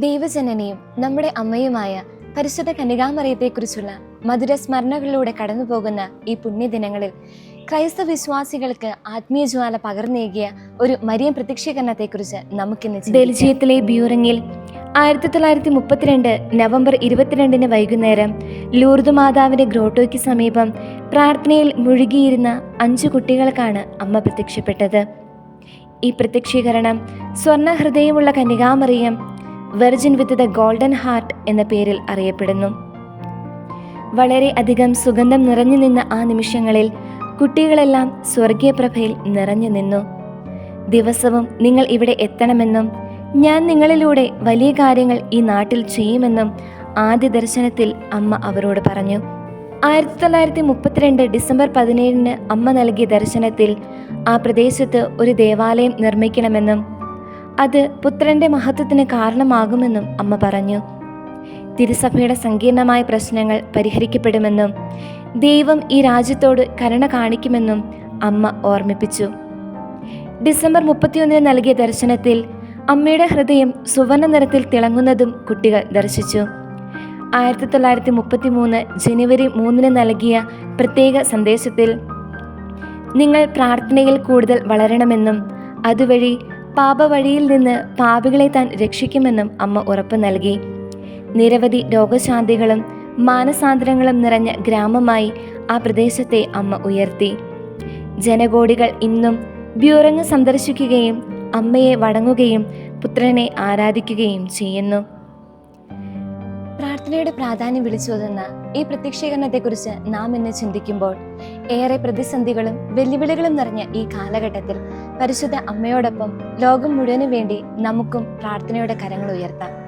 ദൈവജനനിയും നമ്മുടെ അമ്മയുമായ പരിശുദ്ധ കനികാമറിയത്തെക്കുറിച്ചുള്ള മധുര സ്മരണകളിലൂടെ കടന്നു പോകുന്ന ഈ പുണ്യദിനങ്ങളിൽ ക്രൈസ്തവ വിശ്വാസികൾക്ക് ആത്മീയ ജ്വാല പകർന്നേകിയ ഒരു മരിയം പ്രത്യക്ഷീകരണത്തെക്കുറിച്ച് നമുക്കിന്ന് ബെൽജിയത്തിലെ ബ്യൂറിങ്ങിൽ ആയിരത്തി തൊള്ളായിരത്തി മുപ്പത്തിരണ്ട് നവംബർ ഇരുപത്തിരണ്ടിന് വൈകുന്നേരം ലൂർദ് മാതാവിന്റെ ഗ്രോട്ടോയ്ക്ക് സമീപം പ്രാർത്ഥനയിൽ മുഴുകിയിരുന്ന അഞ്ചു കുട്ടികൾക്കാണ് അമ്മ പ്രത്യക്ഷപ്പെട്ടത്. ഈ പ്രത്യക്ഷീകരണം സ്വർണ ഹൃദയമുള്ള കന്യകാമറിയം virgin with the golden heart എന്ന പേരിൽ അറിയപ്പെടുന്നു. വളരെ അധികം സുഗന്ധം നിറഞ്ഞു നിന്ന ആ നിമിഷങ്ങളിൽ കുട്ടികളെല്ലാം സ്വർഗീയപ്രഭയിൽ നിറഞ്ഞു നിന്നു. ദിവസവും നിങ്ങൾ ഇവിടെ എത്തണമെന്നും ഞാൻ നിങ്ങളിലൂടെ വലിയ കാര്യങ്ങൾ ഈ നാട്ടിൽ ചെയ്യുമെന്നും ആദ്യ ദർശനത്തിൽ അമ്മ അവരോട് പറഞ്ഞു. ആയിരത്തി തൊള്ളായിരത്തി മുപ്പത്തിരണ്ട് ഡിസംബർ പതിനേഴിന് അമ്മ നൽകിയ ദർശനത്തിൽ ആ പ്രദേശത്ത് ഒരു ദേവാലയം നിർമ്മിക്കണമെന്നും അത് പുത്രന്റെ മഹത്വത്തിന് കാരണമാകുമെന്നും അമ്മ പറഞ്ഞു. തിരുസഭയുടെ സങ്കീർണമായ പ്രശ്നങ്ങൾ പരിഹരിക്കപ്പെടുമെന്നും ദൈവം ഈ രാജ്യത്തോട് കരുണ കാണിക്കുമെന്നും അമ്മ ഓർമ്മിപ്പിച്ചു. ഡിസംബർ മുപ്പത്തിയൊന്നിന് നൽകിയ ദർശനത്തിൽ അമ്മയുടെ ഹൃദയം സുവർണ നിറത്തിൽ തിളങ്ങുന്നതും കുട്ടികൾ ദർശിച്ചു. ആയിരത്തി തൊള്ളായിരത്തി മുപ്പത്തി മൂന്ന് ജനുവരി മൂന്നിന് നൽകിയ പ്രത്യേക സന്ദേശത്തിൽ നിങ്ങൾ പ്രാർത്ഥനയിൽ കൂടുതൽ വളരണമെന്നും അതുവഴി പാപവഴിയിൽ നിന്ന് പാപികളെ താൻ രക്ഷിക്കുമെന്നും അമ്മ ഉറപ്പു നൽകി. നിരവധി രോഗശാന്തികളും മാനസാന്തരങ്ങളും നിറഞ്ഞ ഗ്രാമമായി ആ പ്രദേശത്തെ അമ്മ ഉയർത്തി. ജനകോടികൾ ഇന്നും ബ്യൂറങ്ങ് സന്ദർശിക്കുകയും അമ്മയെ വണങ്ങുകയും പുത്രനെ ആരാധിക്കുകയും ചെയ്യുന്നു. പ്രാർത്ഥനയുടെ പ്രാധാന്യം വിളിച്ചോതുന്ന ഈ പ്രത്യക്ഷീകരണത്തെക്കുറിച്ച് നാം ഇന്ന് ചിന്തിക്കുമ്പോൾ ഏറെ പ്രതിസന്ധികളും വെല്ലുവിളികളും നിറഞ്ഞ ഈ കാലഘട്ടത്തിൽ പരിശുദ്ധ അമ്മയോടൊപ്പം ലോകം മുഴുവനും വേണ്ടി നമുക്കും പ്രാർത്ഥനയുടെ കരങ്ങൾ ഉയർത്താം.